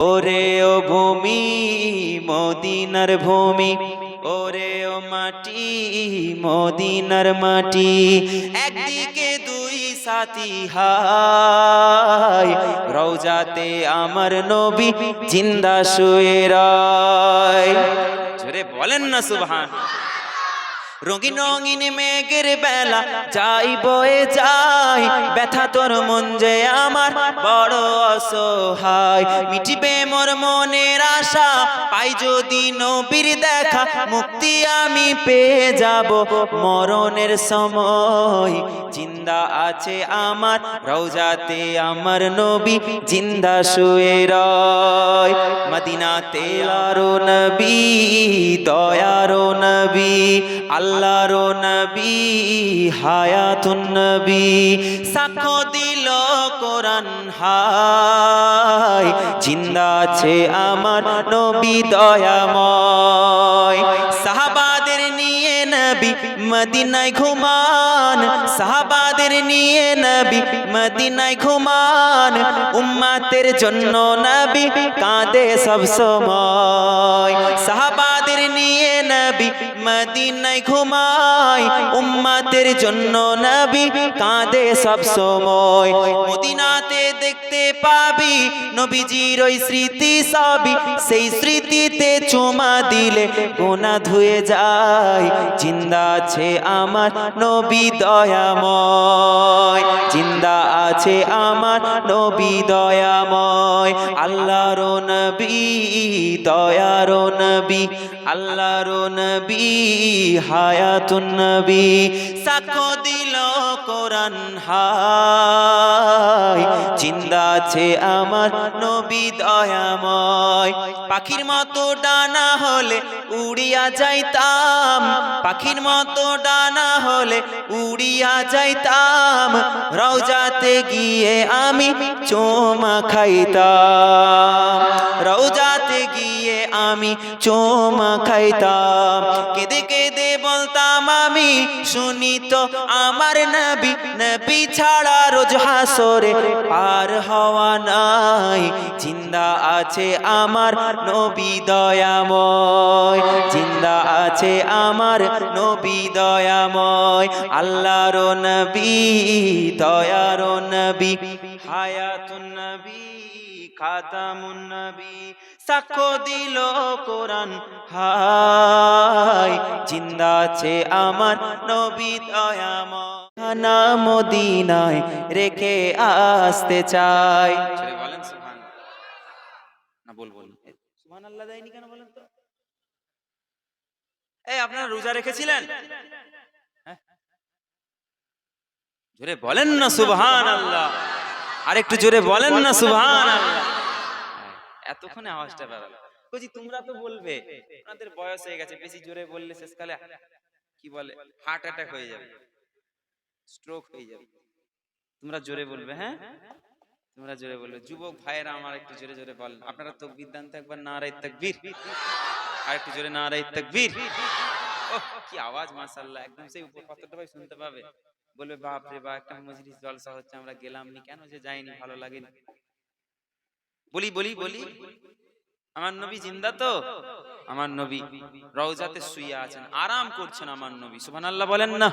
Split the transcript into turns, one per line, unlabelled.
ওরে ও ভূমি, মদিনার ভূমি। ওরে ও মাটি, মদিনার মাটি। একদিকে দুই সাথী হাই রওজাতে আমার নবী জিন্দা শুয়ে রায়। বলেন না সুবহান। রঙিন রঙিন মেঘের বেলা যাই বয়ে যাই, ব্যথা তোর মন যে আমার বড় অসহায়। মিটিবে মোর মনের আশা, পাই যদি নবীর দেখা, মুক্তি আমি পেয়ে যাব মরণের সময়। জিন্দা আছে আমার, রওজাতে আমার নবী, জিন্দা শুয়ে রয়। মদিনাতে আরও নবী, দয়ারো নবী আল্লাহর নবী, হায়াতুন নবী, সাক্ষ্য দিল কোরআন হাই। জিন্দা আছে আমার নবী দয়াময়। সাহাবাদের নিয়ে নবী মদিনায় ঘুমান। সাহাবাদের নিয়ে নবী মদিনায় ঘুমান। উম্মাতের জন্য নবী কাঁদে সব সময়। সাহাবাদের নিয়ে নবী মদিনায় ঘুমায়। উম্মাতের জন্য নবী কাঁদে সব সময়। মদিনাতে দেখতে পাবি নবীজির ওই স্মৃতি সবই। সেই স্মৃতিতে চুমা দিলে গোনা ধুয়ে যায়। জিন্দা আছে আমার নবী দয়াময়। জিন্দা আছে আমার নবী দয়াময়। আল্লাহর নবী, দয়ার নবী। আল্লাহর নবী, হায়াতুন নবী, সাক্ষ্য দিল কোরআন হাই। জিন্দা আছে আমার নবী দয়াময়। পাখির মতো ডানা হলে উড়িয়া যাইতাম। পাখির মতো ডানা হলে উড়িয়া যাইতাম। রওজাতে গিয়ে আমি চোমা খাইতাম। রওজাতে গিয়ে আমি চোমা খাইতাম। কেঁদে কেঁদে বলতাম, আমি শুনি তো আমার নবী নবী ছাড়া রোজ হাসরে পার হওয়া নাই। জিন্দা আছে আমার নবী দয়াময়, জিন্দা আছে আমার নবী দয়াময়। আল্লাহর নবী, দয়ার নবী, হায়াতুন নবী। খাতামুন নবী সাক্ষ্য দিল কোরআন। হাই জিন্দা আছে আমার নবী দয়াময়। না মদিনায় রেখে আসতে চাই। বলেন সুবহান না বল বল সুবহান আল্লাহ দেয়নি কেন বলেন তো? এই আপনারা রোজা রেখেছিলেন? হ্যাঁ? জোরে বলেন না সুবহান আল্লাহ আর একটু জোরে বলেন না সুবহান আল্লাহ এতক্ষণে আওয়াজটা বেরালো বলছি, তোমরা তো বলবে আপনাদের বয়স হয়ে গেছে, বেশি জোরে বললে শেষকালে কি বলে হার্ট অ্যাটাক হয়ে যাবে স্ট্রোক হয়ে যাবে। তোমরা জোরে বলবে হ্যাঁ? তোমরা জোরে বলবে। যুবক ভাইয়েরা আমার একটু জোরে জোরে বলেন আপনারা তো বিদ্যান্ত একবার নারাই তাকবীর। আর একটু জোরে নারাই তাকবীর। কি আওয়াজ, মাশাআল্লাহ। একদম সেই উপর কতটা ভাই শুনতে পাবে। বলবে বাপ রে বাপ, একটা মজলিস জলসা হচ্ছে, আমরা গেলাম নি। কেন যে যাইনি, ভালো লাগেনি। বলি বলি বলি আমার নবী জিন্দা তো? আমার নবী রওজাতে শুয়ে আছেন। আরাম করছেন আমার নবী। সুবহানাল্লাহ বলেন না।